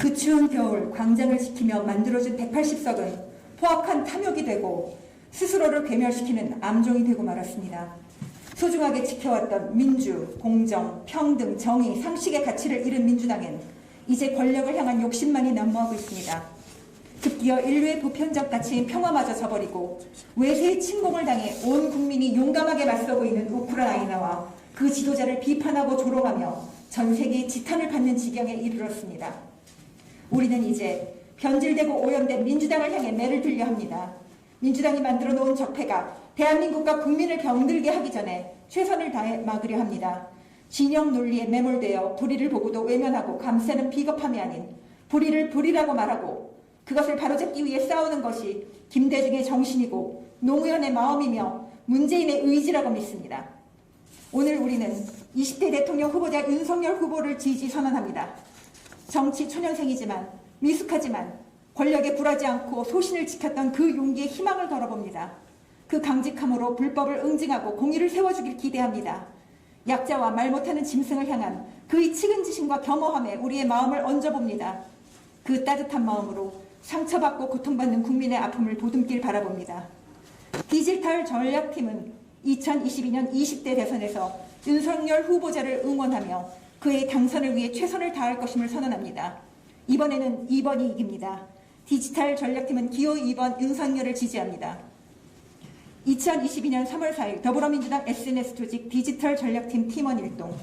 그 추운 겨울 광장을 지키며 만들어준 180석은 포악한 탐욕이 되고 스스로를 괴멸시키는 암종이 되고 말았습니다. 소중하게 지켜왔던 민주, 공정, 평등, 정의, 상식의 가치를 잃은 민주당은 이제 권력을 향한 욕심만이 난무하고 있습니다. 급기어 인류의 보편적 가치인 평화마저 저버리고 외세의 침공을 당해 온 국민이 용감하게 맞서고 있는 우크라이나와 그 지도자를 비판하고 조롱하며 전 세계의 지탄을 받는 지경에 이르렀습니다. 우리는 이제 변질되고 오염된 민주당을 향해 매를 들려 합니다. 민주당이 만들어 놓은 적폐가 대한민국과 국민을 병들게 하기 전에 최선을 다해 막으려 합니다. 진영 논리에 매몰되어 불의를 보고도 외면하고 감싸는 비겁함이 아닌 불의를 불의라고 말하고 그것을 바로잡기 위해 싸우는 것이 김대중의 정신이고 노무현의 마음이며 문재인의 의지라고 믿습니다. 오늘 우리는 20대 대통령 후보자 윤석열 후보를 지지 선언합니다. 정치 초년생이지만 미숙하지만 권력에 굴하지 않고 소신을 지켰던 그 용기에 희망을 걸어봅니다. 그 강직함으로 불법을 응징하고 공의를 세워주길 기대합니다. 약자와 말 못하는 짐승을 향한 그의 측은지심과 겸허함에 우리의 마음을 얹어봅니다. 그 따뜻한 마음으로 상처받고 고통받는 국민의 아픔을 보듬길 바라봅니다. 디지털 전략팀은 2022년 20대 대선에서 윤석열 후보자를 응원하며 그의 당선을 위해 최선을 다할 것임을 선언합니다. 이번에는 2번이 이깁니다. 디지털 전략팀은 기호 2번 윤석열을 지지합니다. 2022년 3월 4일 더불어민주당 SNS 조직 디지털 전략팀 팀원 일동